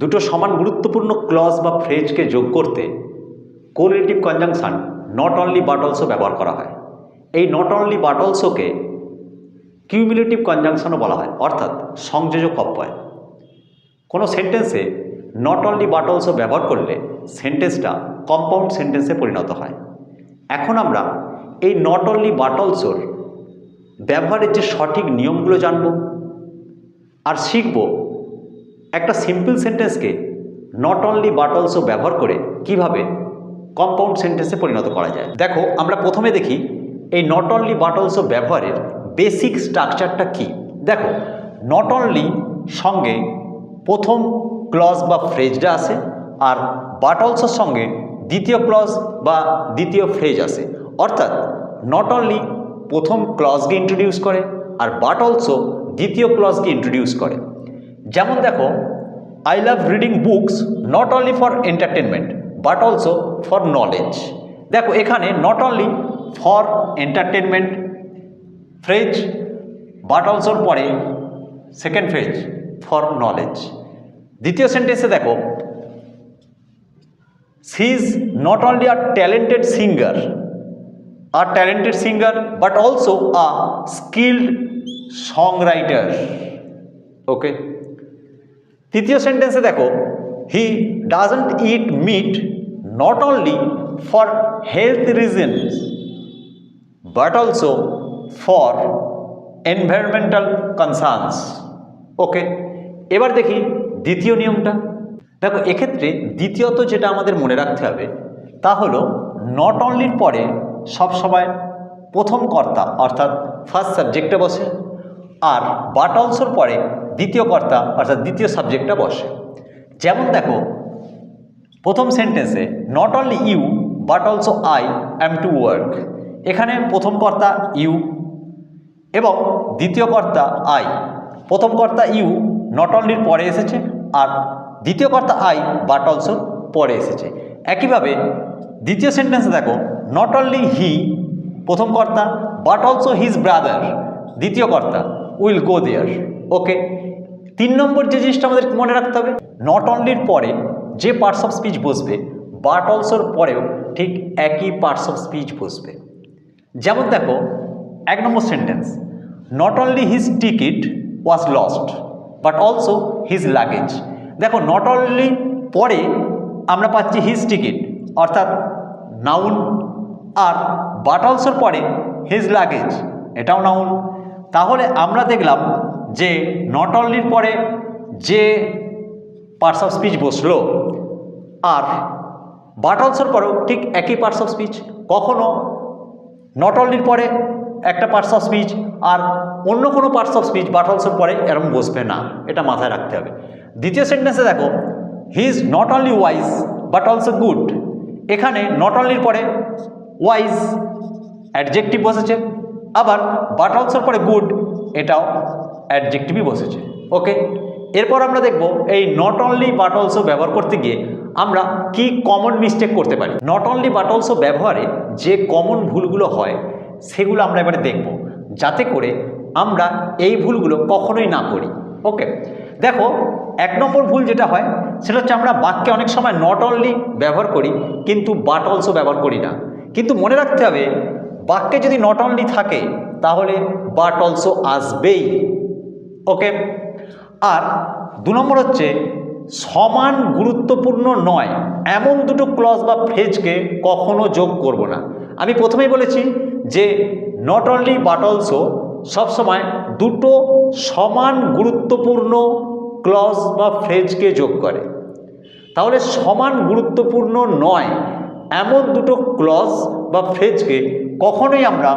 দুটো সমান গুরুত্বপূর্ণ ক্লজ বা ফ্রেজকে যোগ করতে correlative conjunction not only but also ব্যবহার করা হয়। এই নট অনলি বাট অলসোকে কিউমিলেটিভ কনজাংশনও বলা হয়, অর্থাৎ সংযোজক অব্যয়। কোনো সেন্টেন্সে নট অনলি বাট অলসো ব্যবহার করলে সেন্টেন্সটা কম্পাউন্ড সেন্টেন্সে পরিণত হয়। এখন আমরা এই নট অনলি বাট অলসোর ব্যবহারের যে সঠিক নিয়মগুলো জানব আর শিখব একটা সিম্পল সেন্টেন্সকে নট অনলি বাট অলসো ব্যবহার করে কীভাবে কম্পাউন্ড সেন্টেন্সে পরিণত করা যায়। দেখো, আমরা প্রথমে দেখি এই নট অনলি বাট অলসো ব্যবহারের বেসিক স্ট্রাকচারটা কি? দেখো নট অনলি সঙ্গে প্রথম ক্লজ বা ফ্রেজটা আসে আর বাট অলসোর সঙ্গে দ্বিতীয় ক্লজ বা দ্বিতীয় ফ্রেজ আসে অর্থাৎ নট অনলি প্রথম ক্লজকে ইন্ট্রোডিউস করে আর বাট অলসো দ্বিতীয় ক্লজকে ইন্ট্রোডিউস করে। যেমন দেখো I love reading books not only for entertainment but also for knowledge দেখো, এখানে not only for entertainment phrase but অলসোর পরে সেকেন্ড ফ্রেজ ফর নলেজ দ্বিতীয় সেন্টেন্সে দেখো she is not only a talented singer a talented singer, but also a skilled songwriter. Okay তৃতীয় সেন্টেন্সে দেখো he doesn't eat meat not only for health reasons but also for environmental concerns okay এবার দেখি দ্বিতীয় নিয়মটা। দেখো, এক্ষেত্রে দ্বিতীয়ত যেটা আমাদের মনে রাখতে হবে, তা হলো নট অনলির পরে সবসময় প্রথম কর্তা, অর্থাৎ ফার্স্ট সাবজেক্টে বসে, আর বাট অলসোর পরে দ্বিতীয় কর্তা অর্থাৎ দ্বিতীয় সাবজেক্টটা বসে। যেমন দেখো, প্রথম সেন্টেন্সে not only you but also I am to work এখানে প্রথম কর্তা ইউ এবং দ্বিতীয় কর্তা আই প্রথম কর্তা ইউ নট অনলির পরে এসেছে, আর দ্বিতীয় কর্তা আই বাট অলসোর পরে এসেছে। একইভাবে দ্বিতীয় সেন্টেন্সে দেখো নট অনলি হি প্রথম কর্তা বাট অলসো হিজ ব্রাদার দ্বিতীয় কর্তা উইল গো দেয়ার ওকে তিন নম্বর যে জিনিসটা আমাদের মনে রাখতে হবে নট অনলির পরে যে পার্টস অফ স্পিচ বসবে বাট অলসোর পরেও ঠিক একই পার্টস অফ স্পিচ বসবে। যেমন দেখো, এক নম্বর sentence not only his ticket was lost but also his luggage দেখো নট অনলি পরে আমরা পাচ্ছি হিজ টিকিট অর্থাৎ নাউন আর বাট অলসোর পরে হিজ লাগেজ এটাও নাউন তাহলে আমরা দেখলাম যে নট অনলির পরে যে পার্টস অফ স্পিচ বসল, আর বাট অলসোর পরেও ঠিক একই পার্টস অফ স্পিচ কখনো নট অনলির পরে একটা পার্টস অফ স্পিচ আর অন্য কোনো পার্টস অফ স্পিচ বাট অলসোর পরে এরকম বসবে না, এটা মাথায় রাখতে হবে। দ্বিতীয় সেন্টেন্সে দেখো he is not only wise but also good এখানে নট অনলির পরে ওয়াইজ অ্যাডজেক্টিভ বসেছে, আবার বাট অলসোর পরে গুড এটাও অ্যাডজেক্টিভই বসেছে। ওকে? এরপর আমরা দেখব এই নট অনলি বাট অলসো ব্যবহার করতে গিয়ে আমরা কি কমন মিস্টেক করতে পারি। নট অনলি বাট অলসো ব্যবহারে যে কমন ভুলগুলো হয়, সেগুলো আমরা এবারে দেখব। যাতে করে আমরা এই ভুলগুলো কখনোই না করি। ওকে? দেখো, এক নম্বর ভুল যেটা হয়, সেটা হচ্ছে আমরা বাক্যে অনেক সময় নট অনলি ব্যবহার করি, কিন্তু বাট অলসো ব্যবহার করি না। কিন্তু মনে রাখতে হবে, বাক্যে যদি নট অনলি থাকে, তাহলে বাট অলসো আসবেই। ওকে আর দু নম্বর হচ্ছে সমান গুরুত্বপূর্ণ নয়। এমন দুটো ক্লজ বা ফ্রেজকে কখনো যোগ করব না। আমি প্রথমেই বলেছি যে নট অনলি বাট অলসো সবসময় দুটো সমান গুরুত্বপূর্ণ ক্লজ বা ফ্রেজকে যোগ করে। তাহলে সমান গুরুত্বপূর্ণ নয়, এমন দুটো ক্লজ বা ফ্রেজকে কখনোই আমরা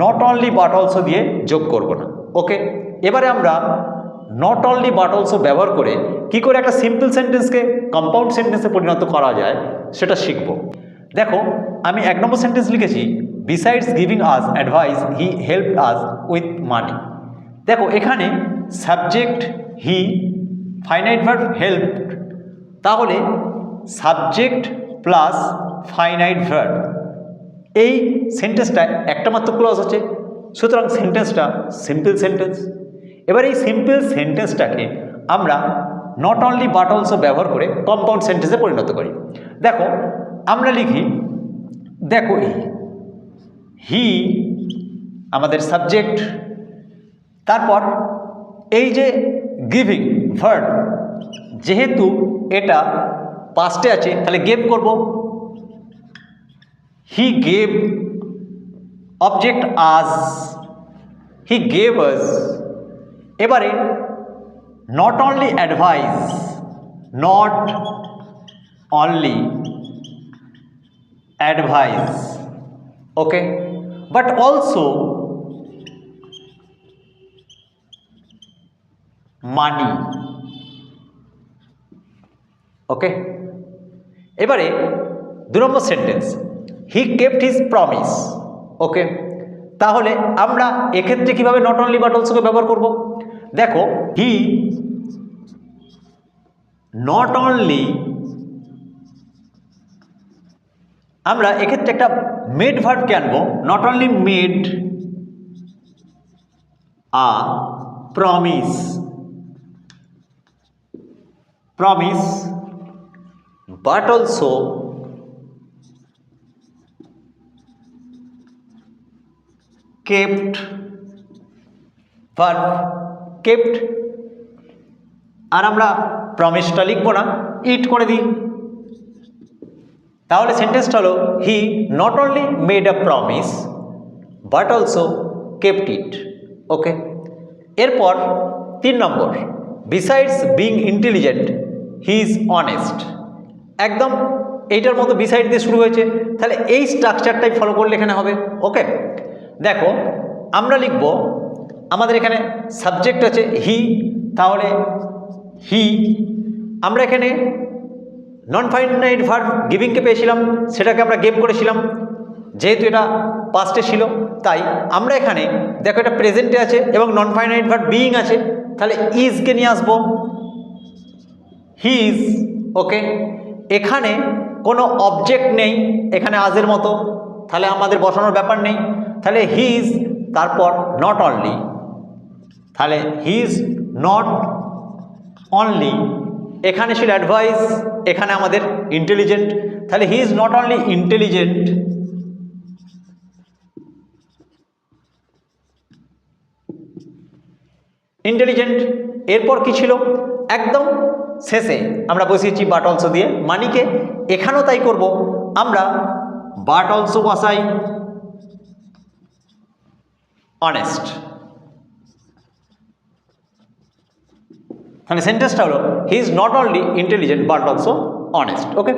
নট অনলি বাট অলসো দিয়ে যোগ করব না। ওকে এবারে আমরা নট অনলি বাট অলসো ব্যবহার করে কি করে একটা সিম্পল সেন্টেন্সকে কম্পাউন্ড সেন্টেন্সে পরিণত করা যায় সেটা শিখব। দেখো, আমি এক নম্বর সেন্টেন্স লিখেছি besides giving us advice he help us with money দেখো, এখানে subject he finite verb help তাহলে সাবজেক্ট প্লাস ফাইনাইট ভার্ব এই সেন্টেন্সটা একটা মাত্র ক্লজ আছে, সুতরাং সেন্টেন্সটা সিম্পল সেন্টেন্স এবার এই সিম্পল সেন্টেন্সটাকে আমরা নট অনলি বাট অলসো ব্যবহার করে কম্পাউন্ড সেন্টেন্সে পরিণত করি। দেখো, আমরা লিখি, দেখো হি আমাদের সাবজেক্ট তারপর এই যে গিভিং ভার্ড যেহেতু এটা পাস্টে আছে, তাহলে গেভ করব। হি গেভ অবজেক্ট আজ হি গেভ আস এবারে not only advice not only advice okay but also money okay এবারে, দু নম্বর sentence he kept his promise okay তাহলে আমরা এক্ষেত্রে কীভাবে নট অনলি বাট অলসোকে ব্যবহার করব? দেখো হি নট অনলি আমরা এক্ষেত্রে একটা মেড ভার্বকে আনব not only made a promise promise, but also kept verb. Kept, আর আমরা প্রমিসটা লিখব না ইট করে দিই। তাহলে সেন্টেন্সটা হলো he not only made a promise but also kept it okay এরপর তিন নম্বর besides being intelligent he is honest একদম এইটার মতো বিসাইড দিয়ে শুরু হয়েছে, তাহলে এই স্ট্রাকচারটাই ফলো করলে এখানে হবে ওকে দেখো, আমরা লিখব আমাদের এখানে সাবজেক্ট আছে হি তাহলে হি আমরা এখানে নন ফাইনাইট ভার্ব গিভিংকে পেয়েছিলাম, সেটাকে আমরা গেভ করেছিলাম, যেহেতু এটা পাস্টে ছিল, তাই আমরা এখানে দেখো এটা প্রেজেন্টে আছে এবং নন ফাইনাইট ভার্ব বিইং আছে, তাহলে ইজকে নিয়ে আসব? হি ইজ ওকে এখানে কোনো অবজেক্ট নেই, এখানে আজের মতো, তাহলে আমাদের বসানোর ব্যাপার নেই, তাহলে হি ইজ তারপর নট অনলি তাহলে হি ইজ নট অনলি এখানে ছিল অ্যাডভাইস এখানে আমাদের ইন্টেলিজেন্ট তাহলে he is not only intelligent intelligent এরপর কি ছিল? একদম শেষে আমরা বসিয়েছি বাট অলসো দিয়ে, মানিকে, এখানেও তাই করব, আমরা বাট অলসো বসাই অনেস্ট তাহলে সেন্টেন্সটা হলো he is not only intelligent but also honest okay